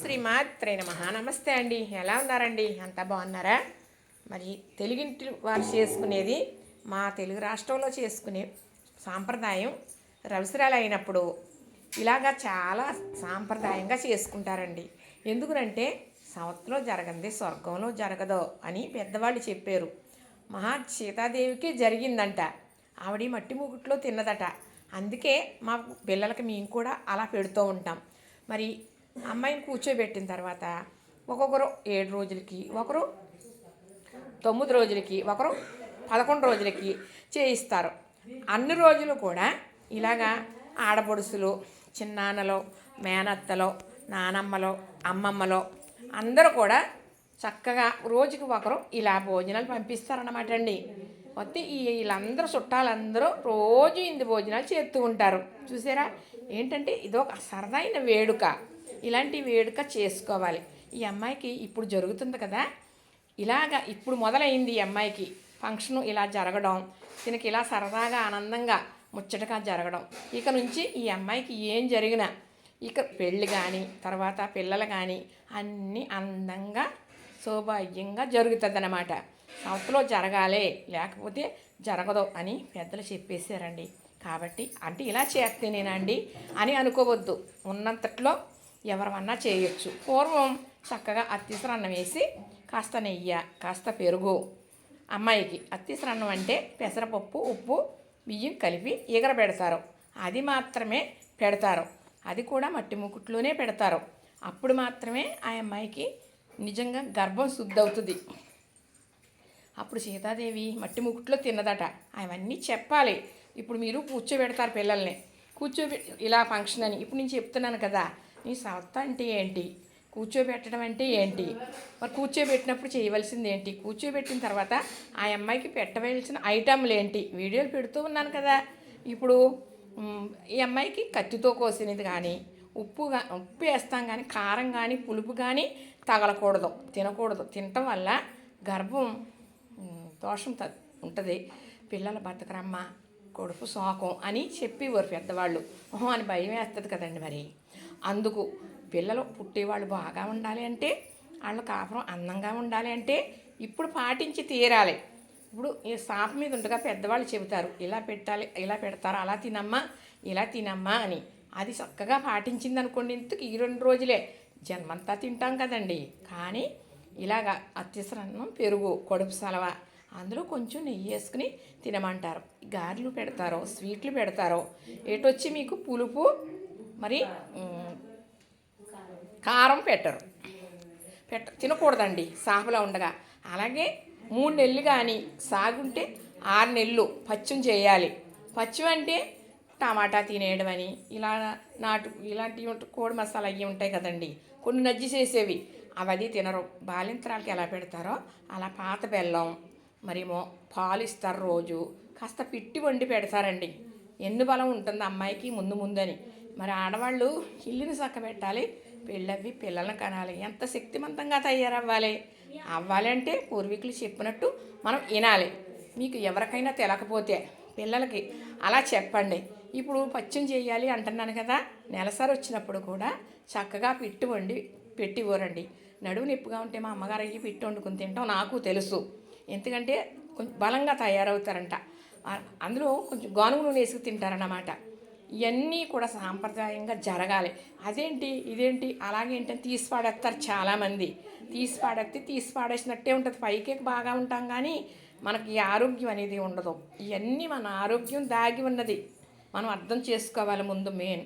శ్రీ మాత్రే నమ. నమస్తే అండి. ఎలా ఉన్నారండి? అంతా బాగున్నారా? మరి తెలుగింటి వారు చేసుకునేది మా తెలుగు రాష్ట్రంలో చేసుకునే సాంప్రదాయం రవిసరాలు అయినప్పుడు ఇలాగా చాలా సాంప్రదాయంగా చేసుకుంటారండి. ఎందుకునంటే సంవత్సరంలో జరగంది స్వర్గంలో జరగదో అని పెద్దవాళ్ళు చెప్పారు. మహా సీతాదేవికి జరిగిందంట. ఆవిడ మట్టి ముకుట్లో తిన్నదట. అందుకే మా పిల్లలకి మేము కూడా అలా పెడుతూ ఉంటాం. మరి అమ్మాయిని కూర్చోబెట్టిన తర్వాత ఒక్కొక్కరు ఏడు రోజులకి ఒకరు తొమ్మిది రోజులకి ఒకరు పదకొండు రోజులకి చేయిస్తారు. అన్ని రోజులు కూడా ఇలాగా ఆడపడుసులు చిన్నాన్నలో మేనత్తలో నానమ్మలో అమ్మమ్మలో అందరూ కూడా చక్కగా రోజుకి ఒకరు ఇలా భోజనాలు పంపిస్తారన్నమాట అండి. వస్తే ఈ వీళ్ళందరూ చుట్టాలందరూ రోజు ఇంది భోజనాలు చేస్తూ ఉంటారు. చూసారా? ఏంటంటే ఇదొక సరదైన వేడుక. ఇలాంటి వేడుక చేసుకోవాలి. ఈ అమ్మాయికి ఇప్పుడు జరుగుతుంది కదా? ఇలాగ ఇప్పుడు మొదలైంది ఈ అమ్మాయికి. ఫంక్షన్ ఇలా జరగడం దీనికి ఇలా సరదాగా ఆనందంగా ముచ్చటగా జరగడం. ఇక నుంచి ఈ అమ్మాయికి ఏం జరిగినా ఇక పెళ్ళి కానీ తర్వాత పిల్లలు కానీ అన్నీ అందంగా సౌభాగ్యంగా జరుగుతుంది అన్నమాట సంవత్సరంలో జరగాలి లేకపోతే జరగదు అని పెద్దలు చెప్పేశారండి. కాబట్టి అంటే ఇలా చేస్తేనేనండి అని అనుకోవద్దు. ఉన్నంతట్లో ఎవరమన్నా చేయొచ్చు. పూర్వం చక్కగా అత్తిసర అన్నం వేసి కాస్త నెయ్యి కాస్త పెరుగు. అమ్మాయికి అత్తిసర అన్నం అంటే పెసరపప్పు ఉప్పు బియ్యం కలిపి ఎగర పెడతారు. అది మాత్రమే పెడతారు. అది కూడా మట్టి ముకుట్లోనే పెడతారు. అప్పుడు మాత్రమే ఆ అమ్మాయికి నిజంగా గర్భం శుద్ధి అవుతుంది అప్పుడు సీతాదేవి మట్టి ముకుట్లో తిన్నదట. అవన్నీ చెప్పాలి. ఇప్పుడు మీరు కూర్చోబెడతారు పిల్లల్ని. కూర్చోబె ఇలా ఫంక్షన్ అని ఇప్పుడు నేను చెప్తున్నాను కదా. నీ సత్త అంటే ఏంటి? కూర్చోబెట్టడం అంటే ఏంటి? మరి కూర్చోబెట్టినప్పుడు చేయవలసింది ఏంటి? కూర్చోబెట్టిన తర్వాత ఆ అమ్మాయికి పెట్టవలసిన ఐటమ్లు ఏంటి? వీడియోలు పెడుతూ ఉన్నాను కదా. ఇప్పుడు ఈ అమ్మాయికి కత్తితో కోసినది కానీ ఉప్పు ఉప్పు వేస్తాం కానీ కారం కానీ పులుపు కానీ తగలకూడదు తినకూడదు. తినటం వల్ల గర్భం దోషం త ఉంటుంది. పిల్లల బతకరమ్మ కొడుకు శోకం అని చెప్పేవారు పెద్దవాళ్ళు. ఓహో అని భయం వేస్తుంది కదండి మరి. అందుకు పిల్లలు పుట్టేవాళ్ళు బాగా ఉండాలి అంటే వాళ్ళ కాపురం అందంగా ఉండాలి అంటే ఇప్పుడు పాటించి తీరాలి. ఇప్పుడు ఈ సాప మీద ఉండగా పెద్దవాళ్ళు చెబుతారు ఇలా పెట్టాలి ఇలా పెడతారు అలా తినమ్మా ఇలా తినమ్మా అని. అది చక్కగా పాటించింది అనుకోండి ఇంతకు ఈ రెండు రోజులే. జన్మంతా తింటాం కదండి. కానీ ఇలాగా అత్యసరన్నం పెరుగు కడుపు సలవ అందులో కొంచెం నెయ్యి వేసుకుని తినమంటారు. గారెలు పెడతారో స్వీట్లు పెడతారో ఏటొచ్చి మీకు పులుపు మరి కారం పెట్టరు. పెట్ట తినకూడదండి సాగులో ఉండగా. అలాగే మూడు నెలలు కానీ సాగుంటే ఆరు నెలలు పచ్చం చేయాలి. పచ్చం అంటే టమాటా తినేయడం అని ఇలా నాటు ఇలాంటివి కోడి మసాలా అవి ఉంటాయి కదండి. కొన్ని నజ్జి చేసేవి. అవది తినరు. బాలింతరాలకి ఎలా పెడతారో అలా పాత బెల్లం మరేమో పాలు ఇస్తారు రోజు. కాస్త పిట్టి వండి పెడతారండి. ఎన్ని బలం ఉంటుంది అమ్మాయికి ముందు ముందని. మరి ఆడవాళ్ళు ఇల్లుని చక్క పెట్టాలి పెళ్ళవి పిల్లల్ని కనాలి. ఎంత శక్తివంతంగా తయారవ్వాలి. అవ్వాలంటే పూర్వీకులు చెప్పినట్టు మనం వినాలి. మీకు ఎవరికైనా తెలకపోతే పిల్లలకి అలా చెప్పండి. ఇప్పుడు పచ్చం చేయాలి అంటున్నాను కదా. నెలసారి వచ్చినప్పుడు కూడా చక్కగా పిట్టి వండి పెట్టివ్వరండి నడువు నొప్పిగా ఉంటే మా అమ్మగారు అయ్యి పిట్టి వండుకుని తింటాం నాకు తెలుసు. ఎందుకంటే కొంచెం బలంగా తయారవుతారంట. అందులో కొంచెం గానుగు నూనె వేసుకు తింటారన్నమాట. ఇవన్నీ కూడా సాంప్రదాయంగా జరగాలి. అదేంటి ఇదేంటి అలాగేంటని తీసి పాడేస్తారు చాలామంది. తీసి పాడేస్తే తీసి పాడేసినట్టే ఉంటుంది. పైకే బాగా ఉంటాం కానీ మనకి ఆరోగ్యం అనేది ఉండదు. ఇవన్నీ మన ఆరోగ్యం దాగి ఉన్నది. మనం అర్థం చేసుకోవాలి ముందు మెయిన్.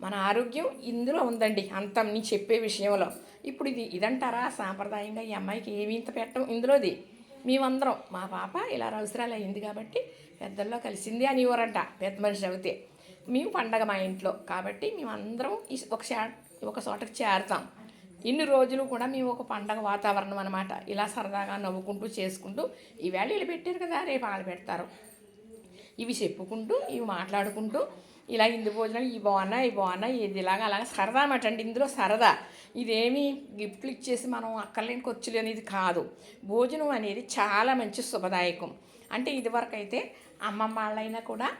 మన ఆరోగ్యం ఇందులో ఉందండి. అంత నీ చెప్పే విషయంలో. ఇప్పుడు ఇది ఇదంటారా? సాంప్రదాయంగా ఈ అమ్మాయికి ఏమి ఇంత పెట్టం ఇందులోది? మేమందరం మా పాప ఇలా అవసరాలు అయింది కాబట్టి పెద్దల్లో కలిసింది అని ఇవ్వరంట పెద్ద మనిషి అవుతే. మేము పండగ మా ఇంట్లో కాబట్టి మేమందరం ఈ ఒక ఒక చోటకు చేరుతాం. ఇన్ని రోజులు కూడా మేము ఒక పండగ వాతావరణం అనమాట ఇలా సరదాగా నవ్వుకుంటూ చేసుకుంటూ ఈవేళ వీళ్ళు పెట్టారు కదా రేపు వాళ్ళు పెడతారు. ఇవి చెప్పుకుంటూ ఇవి మాట్లాడుకుంటూ ఇలా ఇందు భోజనం ఈ బాగున్నా ఈ బాగున్నా ఇది ఇలాగా అలాగా సరదా అన్నమాట అండి. ఇందులో సరదా. ఇదేమి గిఫ్ట్లు ఇచ్చేసి మనం అక్కర్లేని ఖర్చులు అనేది కాదు. భోజనం అనేది చాలా మంచి శుభదాయకం. అంటే ఇదివరకైతే అమ్మమ్మ వాళ్ళైనా కూడా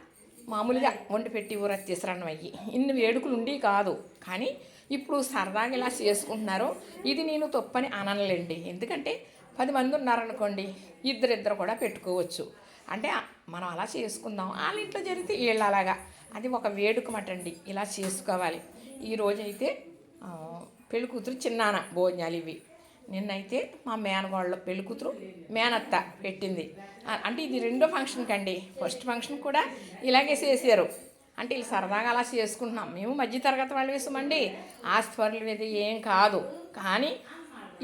మామూలుగా వండి పెట్టి ఊర తీసరన్నం అయ్యి ఇన్ని వేడుకలు ఉండి కాదు. కానీ ఇప్పుడు సరదాగా ఇలా చేసుకుంటున్నారు. ఇది నేను తప్పని అనలేండి. ఎందుకంటే పది మంది ఉన్నారనుకోండి ఇద్దరిద్దరు కూడా పెట్టుకోవచ్చు. అంటే మనం అలా చేసుకుందాం. వాళ్ళ ఇంట్లో జరిగితే వీళ్ళు అలాగా అది ఒక వేడుక మటండి. ఇలా చేసుకోవాలి. ఈరోజైతే పెళ్ళి కూతురు చిన్నాన భోజనాలు ఇవి. నిన్నైతే మా మేనగోళ్ళ పెళ్ళికూతురు మేనత్త పెట్టింది. అంటే ఇది రెండో ఫంక్షన్కి అండి ఫస్ట్ ఫంక్షన్ కూడా ఇలాగే చేశారు. అంటే వీళ్ళు సరదాగా అలా చేసుకుంటున్నాం. మేము మధ్యతరగతి వాళ్ళు వేసామండి. ఆస్తిపరులు మీద ఏం కాదు. కానీ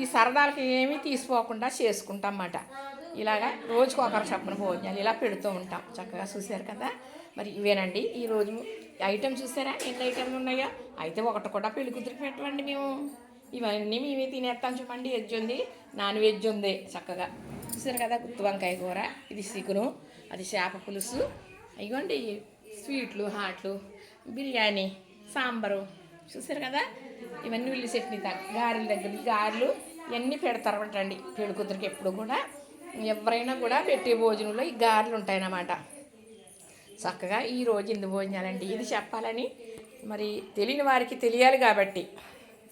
ఈ సరదాలకి ఏమీ తీసుకోకుండా చేసుకుంటాం అన్నమాట ఇలాగా రోజుకు ఒకరు చప్పున భోజనాలు ఇలా పెడుతూ ఉంటాం. చక్కగా చూశారు కదా. మరి ఇవేనండి. ఈరోజు ఐటమ్ చూసారా? ఎన్ని ఐటమ్లు ఉన్నాయో? అయితే ఒకటి కూడా పెళ్ళి కూతురికి పెట్టమండి మేము. ఇవన్నీ మేమే తినేస్తాం చూపండి వెజ్ ఉంది నాన్ వెజ్ ఉంది చక్కగా. చూసారు కదా గుత్తి వంకాయ కూర? ఇది చికెను అది చేప పులుసు. ఇవ్వండి స్వీట్లు హాట్లు బిర్యానీ సాంబారు. చూసారు కదా? ఇవన్నీ ఉల్లి చట్నీ గారెల దగ్గర గారెలు ఇవన్నీ పెడతారటండి పెళ్ళి కూతురికి ఎప్పుడు కూడా. ఎవరైనా కూడా పెట్టే భోజనంలో ఈ గారెలు ఉంటాయన్నమాట. చక్కగా ఈ రోజు ఇందు భోజనాలండి. ఇది చెప్పాలని మరి తెలియని వారికి తెలియాలి కాబట్టి.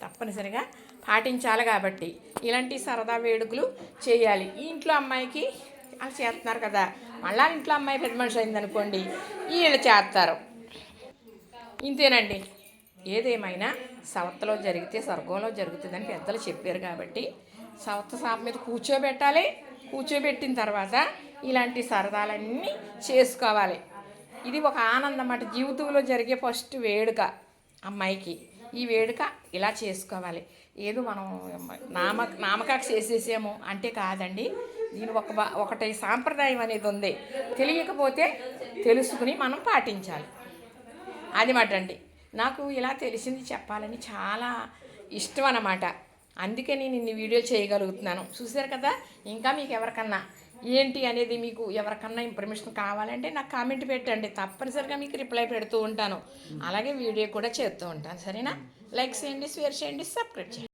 తప్పనిసరిగా పాటించాలి కాబట్టి ఇలాంటి సరదా వేడుకలు చేయాలి. ఈ ఇంట్లో అమ్మాయికి వాళ్ళు చేస్తున్నారు కదా మళ్ళా ఇంట్లో అమ్మాయి పెద్ద మనిషి అయిందనుకోండి వీళ్ళు చేస్తారు. ఇంతేనండి. ఏదేమైనా సవత్తలో జరిగితే స్వర్గంలో జరుగుతుందని పెద్దలు చెప్పారు కాబట్టి సవత్త సాప మీద కూర్చోబెట్టాలి. కూర్చోబెట్టిన తర్వాత ఇలాంటి సరదాలన్నీ చేసుకోవాలి. ఇది ఒక ఆనందం అన్నమాట. జీవితంలో జరిగే ఫస్ట్ వేడుక అమ్మాయికి. ఈ వేడుక ఇలా చేసుకోవాలి. ఏదో మనం నామ నామకాకు చేసేసాము అంటే కాదండి. దీని ఒక ఒకటి సాంప్రదాయం అనేది ఉంది. తెలియకపోతే తెలుసుకుని మనం పాటించాలి. అది మాట అండి నాకు ఇలా తెలిసింది చెప్పాలని చాలా ఇష్టం అన్నమాట. అందుకే నేను ఇన్ని వీడియోలు చేయగలుగుతున్నాను. చూసారు కదా? ఇంకా మీకు ఎవరికన్నా ఏంటి అనేది మీకు ఎవరికన్నా ఇన్ఫర్మేషన్ కావాలంటే నాకు కామెంట్ పెట్టండి. తప్పనిసరిగా మీకు రిప్లై పెడుతూ ఉంటాను. అలాగే వీడియో కూడా చేస్తూ ఉంటాను. సరేనా? లైక్ చేయండి షేర్ చేయండి సబ్స్క్రైబ్ చేయండి.